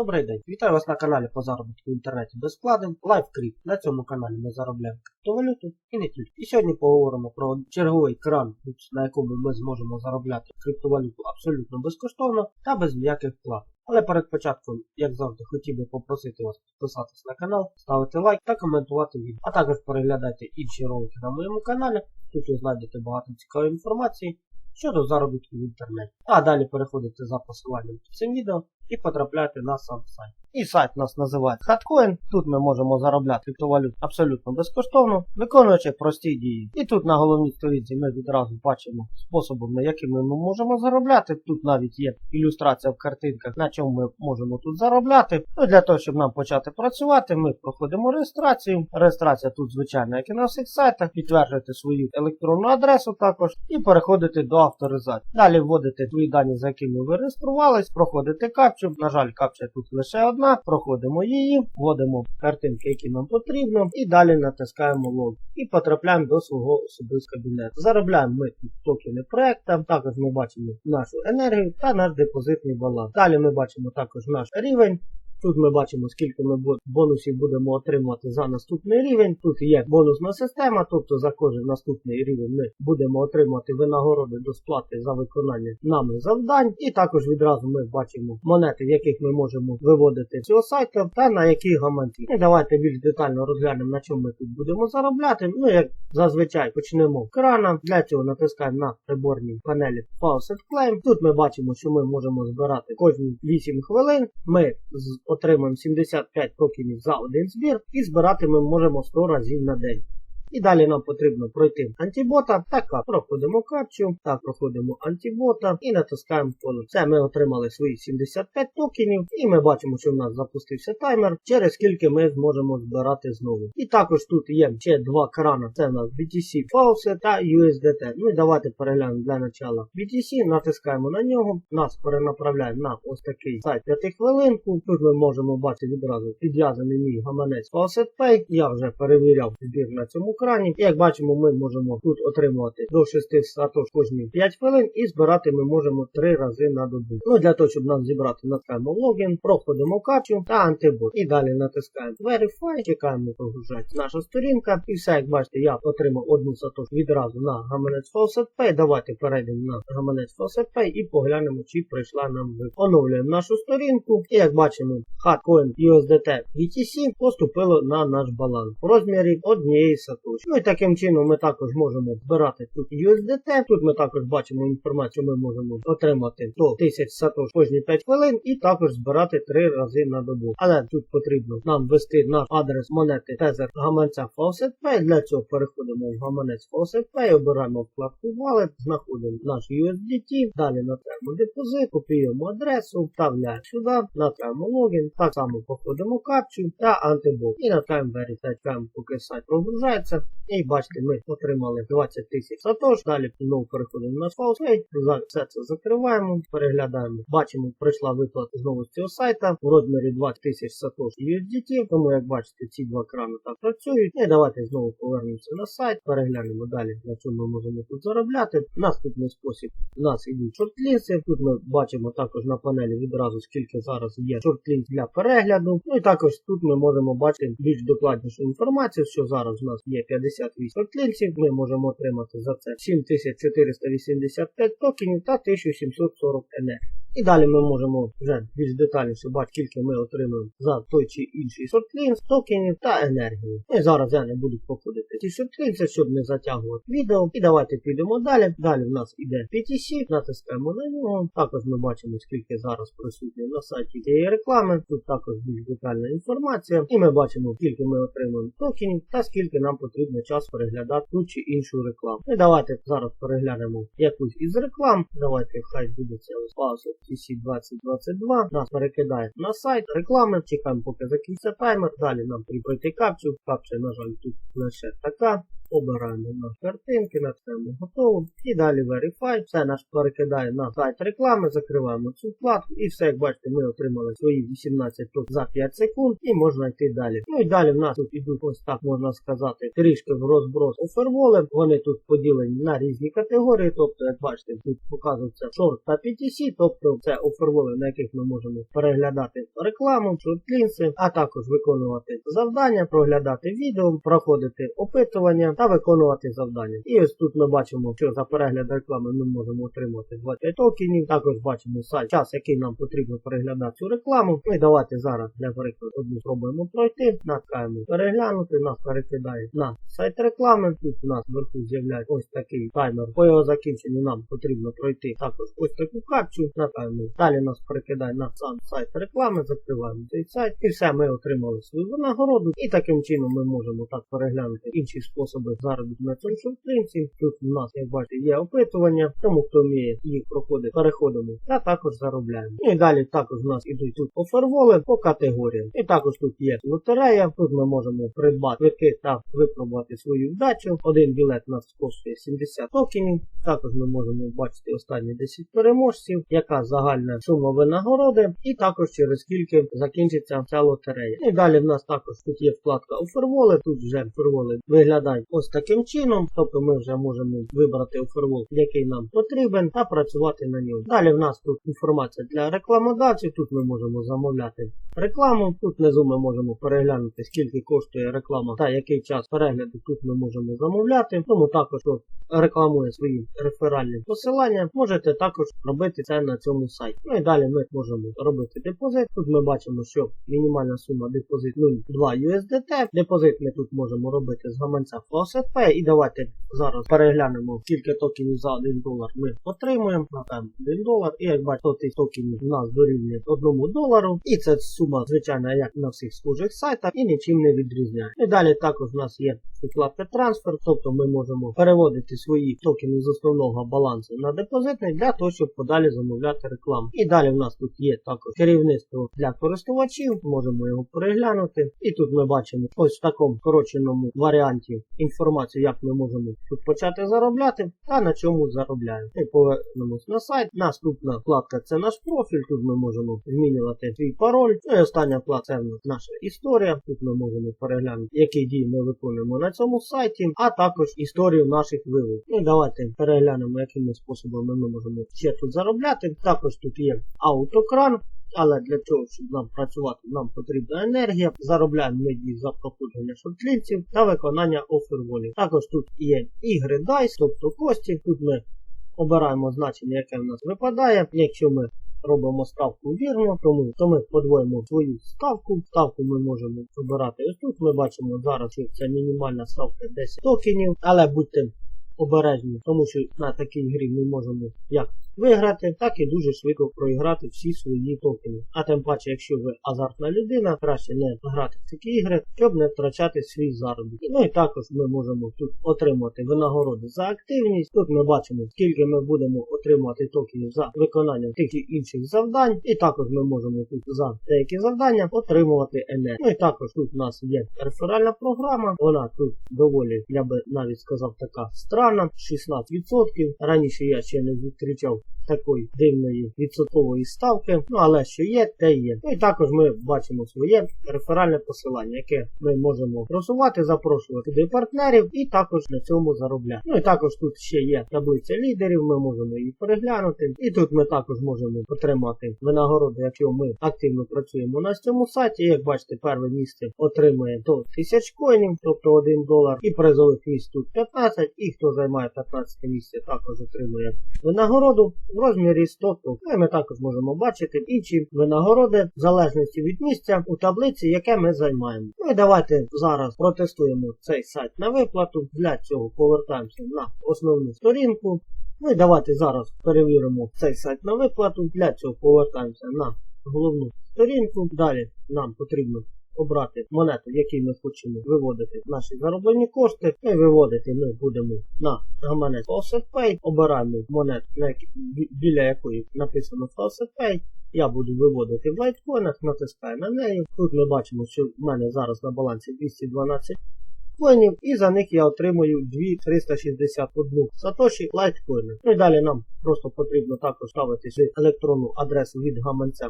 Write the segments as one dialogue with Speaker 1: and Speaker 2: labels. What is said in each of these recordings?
Speaker 1: Добрий день! Вітаю вас на каналі по заробітку в інтернеті без вкладень. На цьому каналі ми заробляємо криптовалюту і не тільки. І сьогодні поговоримо про черговий кран, на якому ми зможемо заробляти криптовалюту абсолютно безкоштовно та без ніяких вклад. Але перед початком, як завжди, хотів би попросити вас підписатись на канал, ставити лайк та коментувати відео. А також переглядайте інші ролики на моєму каналі. Тут ви знайдете багато цікавої інформації щодо заробітку в інтернеті. А далі переходите за посиланням під цим відео і потрапляєте на сам сайт. І сайт у нас називається Hotcoin. Тут ми можемо заробляти криптовалют абсолютно безкоштовно, виконуючи прості дії. І тут на головній сторінці ми відразу бачимо способи, якими ми можемо заробляти. Тут навіть є ілюстрація в картинках, на чому ми можемо тут заробляти. Ну, Для того, щоб нам почати працювати, ми проходимо реєстрацію. Реєстрація тут, звичайно, як і на всіх сайтах, підтверджуєте свою електронну адресу також і переходите до авторизації. Далі вводите свої дані, за якими ви реєструвались, проходите капчу. На жаль, капча тут лише одна. Проходимо її, вводимо картинки, які нам потрібно, і далі натискаємо лог. І потрапляємо до свого особистого кабінету. Заробляємо ми тут токени проекта, також ми бачимо нашу енергію та наш депозитний баланс. Далі ми бачимо також наш рівень. Тут ми бачимо, скільки ми бонусів будемо отримувати за наступний рівень. Тут є бонусна система, тобто за кожен наступний рівень ми будемо отримувати винагороди до сплати за виконання нами завдань. І також відразу ми бачимо монети, яких ми можемо виводити з цього сайту та на які гаманці. І давайте більш детально розглянемо, на чому ми тут будемо заробляти. Ну, як зазвичай почнемо з крана. Для цього натискаємо на приборній панелі Faucet Claim. Тут ми бачимо, що ми можемо збирати кожні 8 хвилин. Ми з отримуємо 75 токенів за один збір і збирати ми можемо 100 разів на день. І далі нам потрібно пройти антибота. Так, проходимо капчу, так, проходимо антибота і натискаємо поле. Це ми отримали свої 75 токенів, і ми бачимо, що в нас запустився таймер, через скільки ми зможемо збирати знову. І також тут є ще два крана. Це у нас BTC Faucet та USDT. Ну і давайте переглянемо для начала BTC, натискаємо на нього, нас перенаправляє на ось такий сайт 5 хвилинку. Тут ми можемо бачити відразу підв'язаний мій гаманець Faucet Pay. Я вже перевіряв збір на цьому екрані. І як бачимо, ми можемо тут отримувати до 6 сатош кожні 5 хвилин і збирати ми можемо 3 рази на добу. Ну Для того, щоб нам зібрати, натискаємо логін, проходимо качу та антибот. І далі натискаємо Verify, чекаємо, прогружається наша сторінка. І все, як бачите, я отримав одну сатош відразу на гаманець Faucet Pay. Давайте перейдемо на гаманець Faucet Pay і поглянемо, чи прийшла нам вип. Оновлюємо нашу сторінку. І як бачимо, Hotcoin USDT BTC поступило на наш баланс в розмірі однієї сатоші Ну і таким чином ми також можемо збирати тут USDT. Тут ми також бачимо інформацію, ми можемо отримати до 1000 сатош кожні 5 хвилин і також збирати 3 рази на добу. Але тут потрібно нам ввести наш адрес монети Tether гаманця Faucet Pay. Для цього переходимо в гаманець Faucet Pay, обираємо вкладку Wallet, знаходимо наш USDT, далі натискаємо депозит, копіюємо адресу, вставляємо сюди, натискаємо логін, так само проходимо капчу та антибок. І натискаємо Verify, поки сайт прогружається. І бачите, ми отримали 20 тисяч сатош. Далі знову переходимо на Фаусей, все це закриваємо, переглядаємо. Бачимо, прийшла виплата знову з цього сайта в розмірі 20 тисяч сатош USDT. Тому, як бачите, ці два крани так працюють. І давайте знову повернемося на сайт, переглянемо далі, на чому ми можемо тут заробляти. Наступний спосіб у нас ідуть шортлінси. Тут ми бачимо також на панелі відразу, скільки зараз є шортлінс для перегляду. Ну і також тут ми можемо бачити більш докладнішу інформацію, що зараз у нас є 58 клінців, ми можемо отримати за це 7485 токенів та 1740 енергії. І далі ми можемо вже більш детальніше бачити, скільки ми отримуємо за той чи інший шортлінс, токенів та енергію. Ну і зараз я не буду проходити ці шортлінси, щоб не затягувати відео. І давайте підемо далі. Далі в нас іде PTC, натискаємо на нього. Також ми бачимо, скільки зараз присутні на сайті цієї реклами. Тут також більш детальна інформація. І ми бачимо, скільки ми отримуємо токенів та скільки нам потрібно час переглядати ту чи іншу рекламу. І давайте зараз переглянемо якусь із реклам. Давайте хай буде це ось паузу. TC2022 нас перекидає на сайт реклами. Чекаємо, поки закінчиться таймер. Далі нам прибити капчу. Капча, на жаль, тут лише така. Обираємо на картинки, натискаємо готово. І далі Verify. Все нас перекидає на сайт реклами, закриваємо цю вкладку. І все, як бачите, ми отримали свої 18 тут за 5 секунд і можна йти далі. Ну і далі в нас тут ідуть ось так можна сказати, трішки в розброс оферволи. Вони тут поділені на різні категорії. Тобто, як бачите, тут показується шорт та PTC, тобто це оферволи, на яких ми можемо переглядати рекламу, шортлінси, а також виконувати завдання, проглядати відео, проходити опитування та виконувати завдання. І ось тут ми бачимо, що за перегляд реклами ми можемо отримати 20 токенів. Також бачимо сайт, час, який нам потрібно переглядати цю рекламу. Ну і давайте зараз для прикладу одну спробуємо пройти. Натискаємо переглянути, нас перекидає на сайт реклами. Тут у нас вверху з'являється ось такий таймер. По його закінченню нам потрібно пройти також ось таку капчу. Натискаємо. Далі нас перекидає на сам сайт реклами, закриваємо цей сайт. І все, ми отримали свою винагороду. І таким чином ми можемо так переглянути інші способи заробітку на цьому шортринці. Тут у нас, як бачите, є опитування, тому хто вміє їх проходить, переходимо та також заробляємо. Ну і далі також у нас ідуть тут оферволи по категоріям. І також тут є лотерея. Тут ми можемо придбати квитки та випробувати свою вдачу. Один білет у нас коштує 70 токенів. Також ми можемо бачити останні 10 переможців, яка загальна сума винагороди, і також через скільки закінчиться ця лотерея. І далі в нас також тут є вкладка оферволи. Тут вже оферволи виглядають ось таким чином. Тобто ми вже можемо вибрати офервол, який нам потрібен, та працювати на ньому. Далі в нас тут інформація для рекламодавців. Тут ми можемо замовляти рекламу. Тут внизу ми можемо переглянути, скільки коштує реклама та який час перегляду тут ми можемо замовляти. Тому також рекламує свої реферальні посилання, можете також робити це на цьому сайті. Ну і далі ми можемо робити депозит. Тут ми бачимо, що мінімальна сума депозит 0,2 USDT. Депозит ми тут можемо робити з гаманця FaucetPay. І давайте зараз переглянемо, скільки токенів за 1 долар ми отримуємо. Напевно, 1 долар. І як бачите, 100 тисяч токенів у нас дорівнює 1 долару. І це сума, звичайно, як на всіх схожих сайтах, і нічим не відрізняє. І далі також у нас є вкладка трансфер, тобто ми можемо переводити свої токени з основного балансу на депозитний для того, щоб подалі замовляти рекламу. І далі в нас тут є також керівництво для користувачів, можемо його переглянути. І тут ми бачимо ось в такому скороченому варіанті інформацію, як ми можемо тут почати заробляти та на чому заробляємо. І повернемось на сайт. Наступна вкладка це наш профіль. Тут ми можемо змінювати свій пароль. Ну і остання вкладка це наша історія. Тут ми можемо переглянути, які дії ми виконуємо на цьому сайті, а також історію наших виводів. Ну давайте переглянемо, якими способами ми можемо ще тут заробляти. Також тут є аутокран. Але для того, щоб нам працювати, нам потрібна енергія. Заробляємо ми її за проходження шортлінців та виконання оферволів. Також тут є ігри DICE, тобто кості. Тут ми обираємо значення, яке в нас випадає. Якщо ми робимо ставку вірно, тому то ми подвоїмо свою ставку. Ставку ми можемо обирати ось тут. Ми бачимо зараз, що це мінімальна ставка 10 токенів, але будьте обережні, тому що на такій грі ми можемо як виграти, так і дуже швидко проіграти всі свої токени. А тим паче, якщо ви азартна людина, краще не грати в такі ігри, щоб не втрачати свій заробіток. Ну і також ми можемо тут отримати винагороди за активність. Тут ми бачимо, скільки ми будемо отримувати токенів за виконання тих чи інших завдань. І також ми можемо тут за деякі завдання отримувати енергію. Ну і також тут у нас є реферальна програма. Вона тут доволі, я би навіть сказав, така странна, 16%. Раніше я ще не зустрічав такої дивної відсоткової ставки. Ну але що є, те є. Ну і також ми бачимо своє реферальне посилання, яке ми можемо просувати, запрошувати до партнерів і також на цьому заробляти. Ну і також тут ще є таблиця лідерів, ми можемо її переглянути. І тут ми також можемо отримати винагороду, якщо ми активно працюємо на цьому сайті. Як бачите, перше місце отримує до 1000 коїнів, тобто 1 долар. І призових місць тут 15, і хто займає 15 місце, також отримує винагороду в розмірі 100 токенів. Ну, і ми також можемо бачити інші винагороди в залежності від місця у таблиці, яке ми займаємо. Ну і давайте зараз протестуємо цей сайт на виплату. Для цього повертаємося на основну сторінку. Ну і давайте зараз перевіримо цей сайт на виплату. Для цього повертаємося на головну сторінку. Далі нам потрібно обрати монету, в якій ми хочемо виводити наші зароблені кошти. І виводити ми будемо на гаманець FaucetPay. Обираємо монету, біля якої написано FaucetPay. Я буду виводити в лайткоїнах, натискаю на неї. Тут ми бачимо, що в мене зараз на балансі 212 лайткоїнів, і за них я отримую 2361 сатоші лайткоїни. Ну і далі нам просто потрібно також ставити електронну адресу від гаманця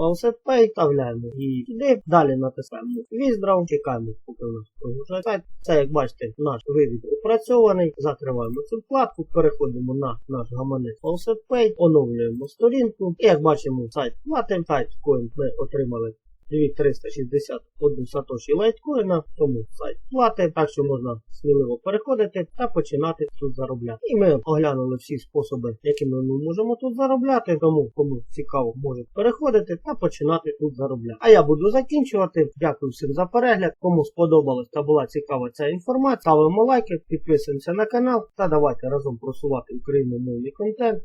Speaker 1: PowerSetPay, вставляємо її сюди, далі натискаємо Віздрав, чекаємо, поки у нас прогружає. Це, як бачите, наш вивід опрацьований. Закриваємо цю вкладку, переходимо на наш гаманець PowerSetPay, оновлюємо сторінку. І як бачимо, сайт платим, сайт коін ми отримали 2361 сатоші лайткоїна, тому сайт платить, так що можна сміливо переходити та починати тут заробляти. І ми оглянули всі способи, якими ми можемо тут заробляти, тому кому цікаво, може переходити та починати тут заробляти. А я буду закінчувати. Дякую всім за перегляд. Кому сподобалось та була цікава ця інформація, ставимо лайки, підписуємося на канал та давайте разом просувати україномовний контент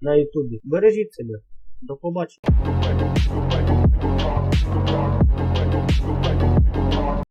Speaker 1: на ютубі. Бережіть себе. До побачення.
Speaker 2: the wrong.